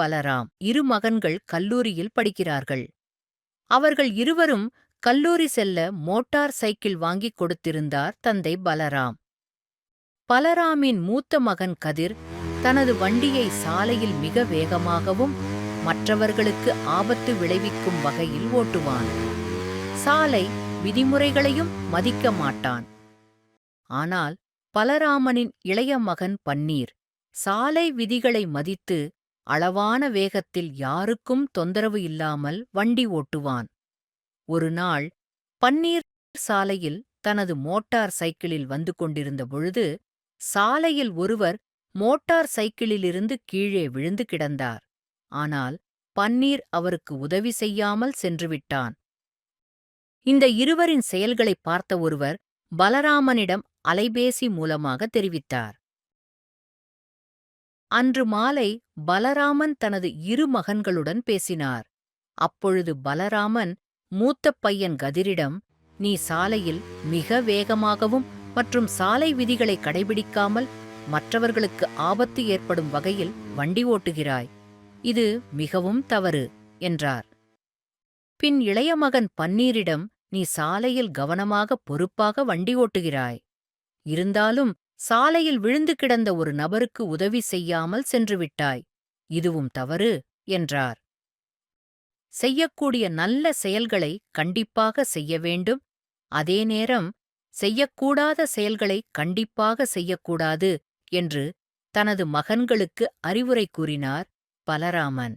பலராம் இரு மகன்கள் கல்லூரியில் படிக்கிறார்கள். அவர்கள் இருவரும் கல்லூரி செல்ல மோட்டார் சைக்கிள் வாங்கிக் கொடுத்திருந்தார் தந்தை பலராம். பலராமின் மூத்த மகன் கதிர் தனது வண்டியை சாலையில் மிக வேகமாகவும் மற்றவர்களுக்கு ஆபத்து விளைவிக்கும் வகையில் ஓட்டுவான். சாலை விதிமுறைகளையும் மதிக்க மாட்டான். ஆனால் பலராமனின் இளைய மகன் பன்னீர் சாலை விதிகளை மதித்து அளவான வேகத்தில் யாருக்கும் தொந்தரவு இல்லாமல் வண்டி ஓட்டுவான். ஒரு நாள் பன்னீர் சாலையில் தனது மோட்டார் சைக்கிளில் வந்து கொண்டிருந்த பொழுது சாலையில் ஒருவர் மோட்டார் சைக்கிளிலிருந்து கீழே விழுந்து கிடந்தார். ஆனால் பன்னீர் அவருக்கு உதவி செய்யாமல் சென்றுவிட்டான் இந்த இருவரின் செயல்களைப் பார்த்த ஒருவர் பலராமனிடம் அலைபேசி மூலமாக தெரிவித்தார். அன்று மாலை பலராமன் தனது இரு மகன்களுடன் பேசினார். அப்பொழுது பலராமன் மூத்த பையன் கதிரிடம் நீ சாலையில் மிக வேகமாகவும் மற்றும் சாலை விதிகளை கடைபிடிக்காமல் மற்றவர்களுக்கு ஆபத்து ஏற்படும் வகையில் வண்டி ஓட்டுகிறாய். இது மிகவும் தவறு என்றார். பின் இளைய மகன் பன்னீரிடம் நீ சாலையில் கவனமாக பொறுப்பாக வண்டி ஓட்டுகிறாய். இருந்தாலும் சாலையில் விழுந்து கிடந்த ஒரு நபருக்கு உதவி செய்யாமல் சென்றுவிட்டாய் இதுவும் தவறு என்றார். செய்யக்கூடிய நல்ல செயல்களை கண்டிப்பாக செய்ய வேண்டும். அதே நேரம் செய்யக்கூடாத செயல்களை கண்டிப்பாக செய்யக்கூடாது என்று தனது மகன்களுக்கு அறிவுரை கூறினார் பலராமன்.